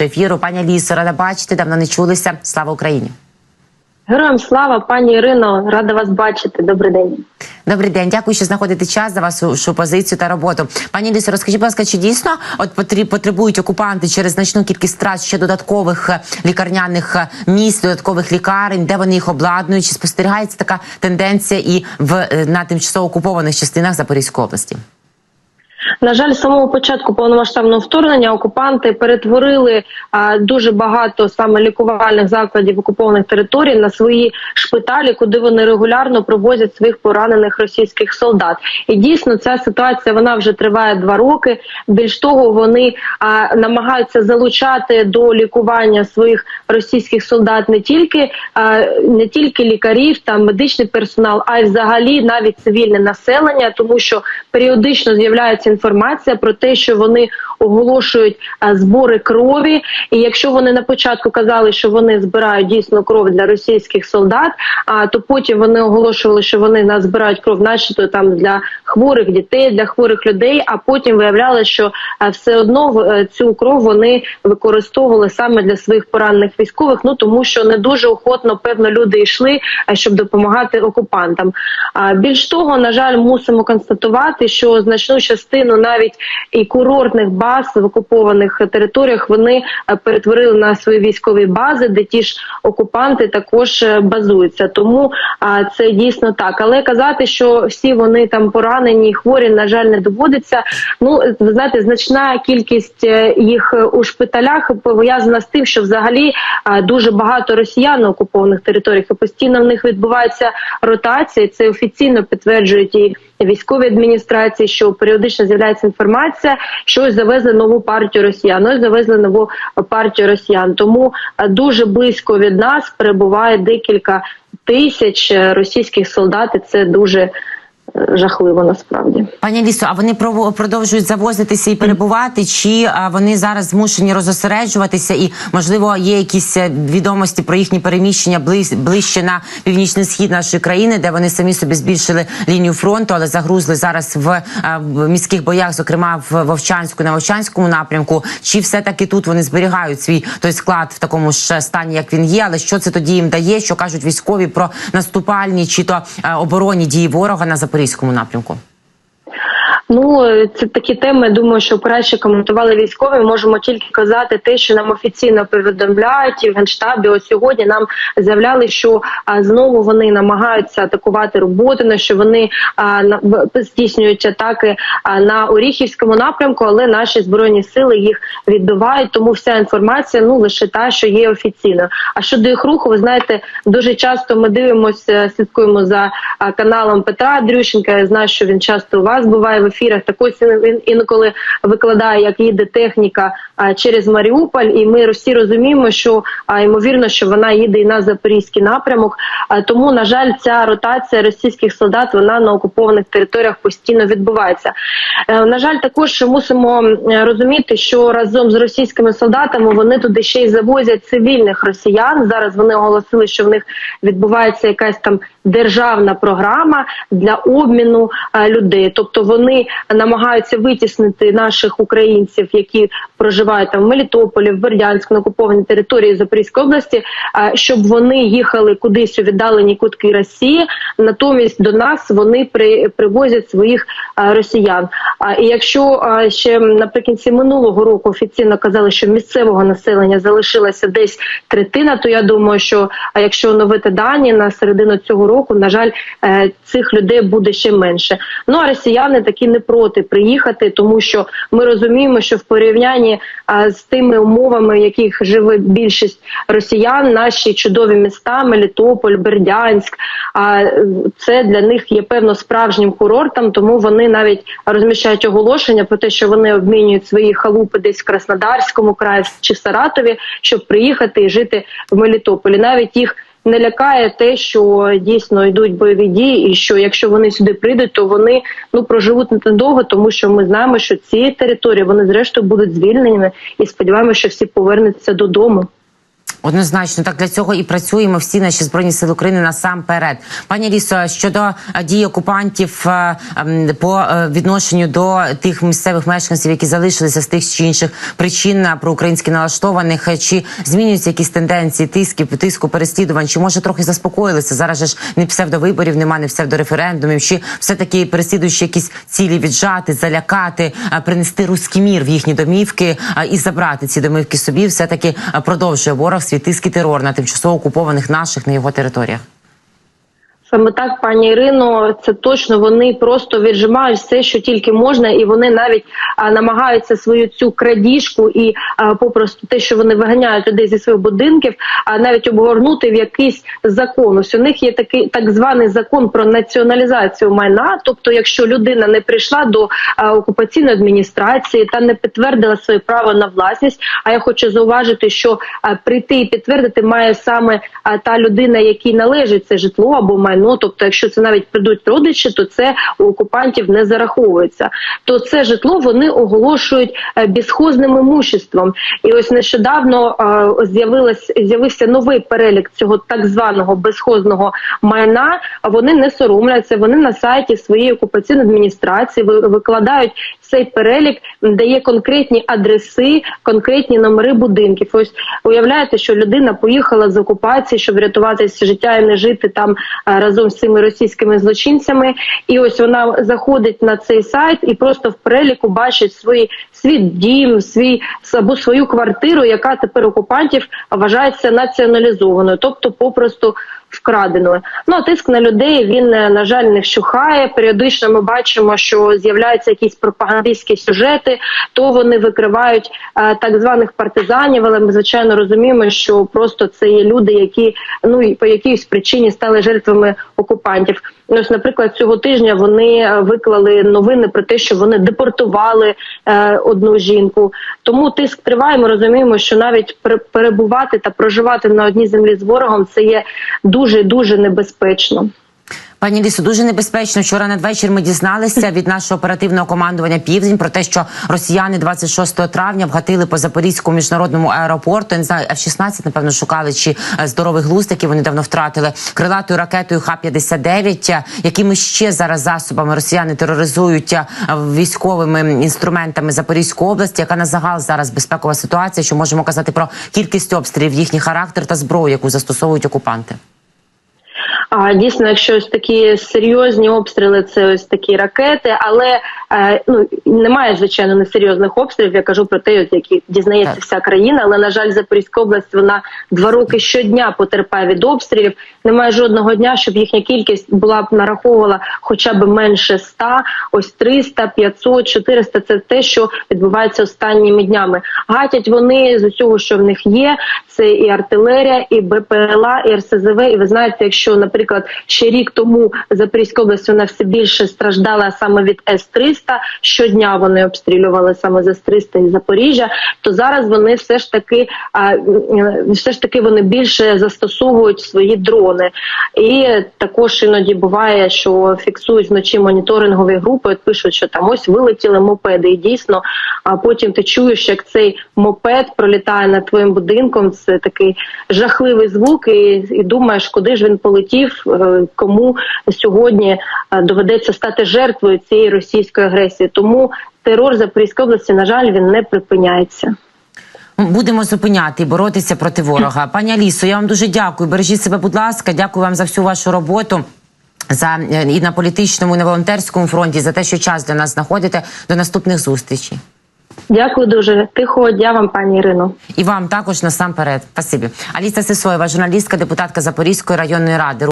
нашого ефіру. Пані Лісо, рада бачити, давно не чулися. Слава Україні! Героям слава, пані Ірино, рада вас бачити. Добрий день. Добрий день, дякую, що знаходите час за вашу позицію та роботу. Пані Лісо, розкажіть, будь ласка, чи дійсно от потребують окупанти через значну кількість трат ще додаткових е, лікарняних е, місць, додаткових лікарень, де вони їх обладнують? Чи спостерігається така тенденція і в е, на тимчасово окупованих частинах Запорізької області? На жаль, з самого початку повномасштабного вторгнення окупанти перетворили а, дуже багато саме лікувальних закладів окупованих територій на свої шпиталі, куди вони регулярно провозять своїх поранених російських солдат. І дійсно ця ситуація вона вже триває два роки. Більш того, вони а, намагаються залучати до лікування своїх російських солдат не тільки а, не тільки лікарів та медичний персонал, а й взагалі навіть цивільне населення, тому що періодично з'являється інформація про те, що вони оголошують збори крові. І якщо вони на початку казали, що вони збирають дійсно кров для російських солдат, а то потім вони оголошували, що вони нас збирають кров, начебто там для хворих дітей, для хворих людей. А потім виявляли, що все одно е, цю кров вони використовували саме для своїх поранених військових. Ну тому що не дуже охотно певно люди йшли, а, щоб допомагати окупантам. Більш того, на жаль, мусимо констатувати, що значну частину навіть і курортних баз в окупованих територіях вони е, перетворили на свої військові бази, де ті ж окупанти також е, базуються. Тому це дійсно так. Але казати, що всі вони там поранені, хворі, на жаль, не доводиться. Ну ви знаєте, значна кількість е, їх у шпиталях пов'язана з тим, що взагалі дуже багато росіян на окупованих територіях і постійно в них відбувається ротація. Це офіційно підтверджують і військові адміністрації, що періодично з'являється інформація, що ось завезли нову партію росіян. Ось завезли нову партію росіян. Тому е, дуже близько від нас перебуває декілька тисяч е, російських солдат. і Це дуже жахливо насправді. Пані Лісо, а вони продовжують завозитися і перебувати, чи вони зараз змушені розосереджуватися, і можливо є якісь е, відомості про їхні переміщення ближче на північний схід нашої країни, де вони самі собі збільшили лінію фронту, але загрузли зараз в, в міських боях, зокрема в Вовчанську на Вовчанському напрямку. Чи все таки тут вони зберігають свій той склад в такому ж стані, як він є? Але що це тоді їм дає? Що кажуть військові про наступальні чи то оборонні дії ворога на Запоріжжі? запорізькому напрямку? Ну це такі теми. Думаю, що краще коментували військові. Можемо тільки казати те, що нам офіційно повідомляють і в генштабі. Ось сьогодні нам заявляли, що а, знову вони намагаються атакувати роботи, що вони а, на, здійснюють атаки а, на Оріхівському напрямку, але наші збройні сили їх відбивають. Тому вся інформація ну лише та, що є офіційно. А щодо їх руху, ви знаєте, дуже часто ми дивимося, слідкуємо за а, каналом Петра Андрющенка. Я знаю, що він часто у вас буває в ефірі ефірах. Так ось він інколи викладає, як їде техніка через Маріуполь, і ми всі розуміємо, що ймовірно, що вона їде і на запорізький напрямок. Тому на жаль, ця ротація російських солдат вона на окупованих територіях постійно відбувається. Е, на жаль, також мусимо розуміти, що разом з російськими солдатами вони туди ще й завозять цивільних росіян. Зараз вони оголосили, що в них відбувається якась там державна програма для обміну людей, тобто вони намагаються витіснити наших українців, які проживають там в Мелітополі, в Бердянську, на окупованій території Запорізької області, щоб вони їхали кудись у віддалені кутки Росії. Натомість до нас вони при привозять своїх росіян. А і якщо ще наприкінці минулого року офіційно казали, що місцевого населення залишилася десь третина, то я думаю, що якщо оновити дані на середину цього року, на жаль, е, цих людей буде ще менше. Ну а росіяни такі не проти приїхати, тому що ми розуміємо, що в порівнянні а, з тими умовами, в яких живе більшість росіян, наші чудові міста, Мелітополь, Бердянськ, це для них є певно справжнім курортом, тому вони навіть розміщають оголошення про те, що вони обмінюють свої халупи десь в Краснодарському краї чи Саратові, щоб приїхати і жити в Мелітополі. Навіть їх не лякає те, що дійсно йдуть бойові дії, і що якщо вони сюди прийдуть, то вони ну проживуть недовго, тому що ми знаємо, що ці території вони зрештою будуть звільнені, і сподіваємося, що всі повернуться додому. Однозначно, так для цього і працюємо всі наші збройні сили України насамперед. Пані Лісо, щодо е, дій окупантів е, ем, по е, відношенню до тих місцевих мешканців, які залишилися з тих чи інших причин проукраїнськи налаштованих, чи змінюються якісь тенденції тисків, тиску, переслідувань, чи може трохи заспокоїлися? Зараз ж не псевдовиборів, немає не псевдореферендумів, чи все таки переслідуючи якісь цілі віджати, залякати, принести руський мір в їхні домівки і забрати ці домівки собі, все таки продовжує ворог і терор на тимчасово окупованих наших на його територіях. Саме так, пані Ірино, це точно вони просто віджимають все, що тільки можна, і вони навіть а, намагаються свою цю крадіжку і а, попросту те, що вони виганяють людей зі своїх будинків, а навіть обгорнути в якийсь закон. Ось у них є такий так званий закон про націоналізацію майна. Тобто, якщо людина не прийшла до а, окупаційної адміністрації та не підтвердила своє право на власність. А я хочу зауважити, що а, прийти і підтвердити має саме а, та людина, якій належить це житло або майно. Тобто, якщо це навіть прийдуть родичі, то це у окупантів не зараховується. То це житло вони оголошують е, безхозним імуществом. І ось нещодавно е, з'явилось з'явився новий перелік цього так званого безхозного майна. Вони не соромляться. Вони на сайті своєї окупаційної адміністрації викладають цей перелік, де є конкретні адреси, конкретні номери будинків. Ось уявляєте, що людина поїхала з окупації, щоб врятувати життя і не жити там разом з цими російськими злочинцями. І ось вона заходить на цей сайт і просто в переліку бачить свій свій дім, свій або свою квартиру, яка тепер окупантів вважається націоналізованою, тобто попросту вкраденою. Ну а тиск на людей він е, на жаль не вщухає. Періодично ми бачимо, що з'являються якісь пропагандистські сюжети, то вони викривають е, так званих партизанів. Але ми звичайно розуміємо, що просто це є люди, які ну і по якійсь причині стали жертвами окупантів. Ну, Ось, наприклад, цього тижня вони е, виклали новини про те, що вони депортували е, одну жінку. Тому тиск триває. Ми розуміємо, що навіть пере- перебувати та проживати на одній землі з ворогом це є дуже дуже небезпечно. Пані Лісо, дуже небезпечно. Вчора надвечір ми дізналися від нашого оперативного командування Південь про те, що росіяни 26 травня вгатили по Запорізькому міжнародному аеропорту. Не знаю, F-16, напевно, шукали чи е, здоровий глузд, який вони давно втратили крилатою ракетою Х-59. Е, Якими ще зараз засобами росіяни тероризують е, військовими інструментами Запорізьку область, яка на загал зараз безпекова ситуація? Що можемо казати про кількість обстрілів, їхній характер та зброю, яку застосовують окупанти? А дійсно, якщо ось такі серйозні обстріли, це ось такі ракети, але е, ну немає звичайно несерйозних обстрілів. Я кажу про те, які дізнається Так. вся країна. Але на жаль, Запорізька область вона два роки щодня потерпає від обстрілів. Немає жодного дня, щоб їхня кількість була б нараховувала хоча б менше 100, ось 300, 500, 400 – Це те, що відбувається останніми днями. Гатять вони з усього, що в них є. Це і артилерія, і БПЛА, і РСЗВ. І ви знаєте, якщо, наприклад, ще рік тому Запорізька область вона все більше страждала саме від С-300, щодня вони обстрілювали саме з С-300 і Запоріжжя, то зараз вони все ж таки все ж таки вони більше застосовують свої дрони. І також іноді буває, що фіксують вночі моніторингові групи, пишуть, що там ось вилетіли мопеди. І дійсно, а потім ти чуєш, як цей мопед пролітає над твоїм будинком. Це такий жахливий звук, і, і думаєш, куди ж він полетів, е, кому сьогодні е, доведеться стати жертвою цієї російської агресії. Тому терор Запорізької області, на жаль, він не припиняється. Будемо зупиняти і боротися проти ворога. Пані Алісо, я вам дуже дякую. Бережіть себе, будь ласка. Дякую вам за всю вашу роботу. За е, і на політичному, і на волонтерському фронті за те, що час для нас знаходите. До наступних зустрічей. Дякую дуже. Тихого дня вам, пані Ірино. І вам також насамперед. Спасибі. Аліса Сисоєва, журналістка, депутатка Запорізької районної ради.